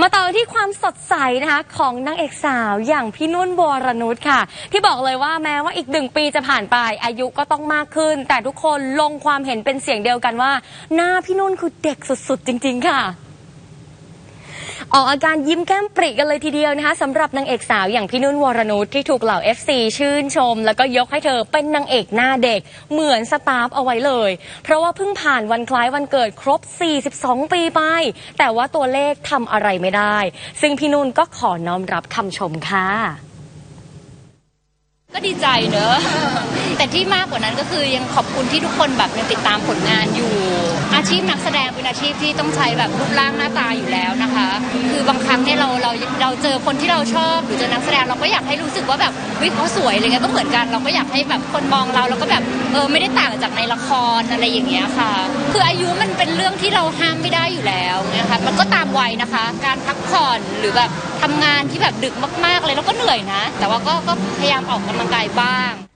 มาต่อที่ความสดใสนะคะของนางเอกสาวอย่างพี่นุ่นวรนุชค่ะ ที่บอกเลยว่าแม้ว่าอีกหนึ่งปีจะผ่านไปอายุก็ต้องมากขึ้น แต่ทุกคนลงความเห็นเป็นเสียงเดียวกันว่า หน้าพี่นุ่นคือเด็กสุดๆ จริง ๆ ค่ะ ออกอาการยิ้มแก้มปริกันเลยทีเดียวนะคะสำหรับนางเอกสาวอย่างพี่นุ่นวรนุชที่ถูกเหล่า FC ชื่นชม แล้วก็ยกให้เธอเป็นนางเอกหน้าเด็ก เหมือนสตาฟเอาไว้เลย เพราะว่าเพิ่งผ่านวันคล้ายวันเกิดครบ 42 ปีไป แต่ว่าตัวเลขทำอะไรไม่ได้ ซึ่งพี่นุ่นก็ขอน้อมรับคำชมค่ะ ก็ดีใจเนอะ แต่ที่มากกว่านั้นก็คือยังขอบคุณที่ทุกคนแบบยังติดตามผลงานอยู่ อาชีพนักแสดงเป็นอาชีพที่ต้องใช้แบบรูปร่างหน้าตาอยู่แล้วนะคะ คือบางครั้งเนี่ยเราเราเราเจอคนที่เราชอบหรือเจอนักแสดงเราก็อยากให้รู้สึกว่าแบบวิเขาสวยอะไรเงี้ยก็เหมือนกันเราก็อยากให้แบบคนมองเราแล้วก็แบบเออไม่ได้ต่างจากในละครอะไรอย่างเงี้ยค่ะ คืออายุมันเป็นเรื่องที่เราห้ามไม่ได้อยู่แล้วนะคะมันก็ตามวัยนะคะ การพักผ่อนหรือแบบทำงานที่แบบดึกมากๆเลยแล้วก็เหนื่อยนะ แต่ว่าก็ก็พยายามออกกำลังกายบ้าง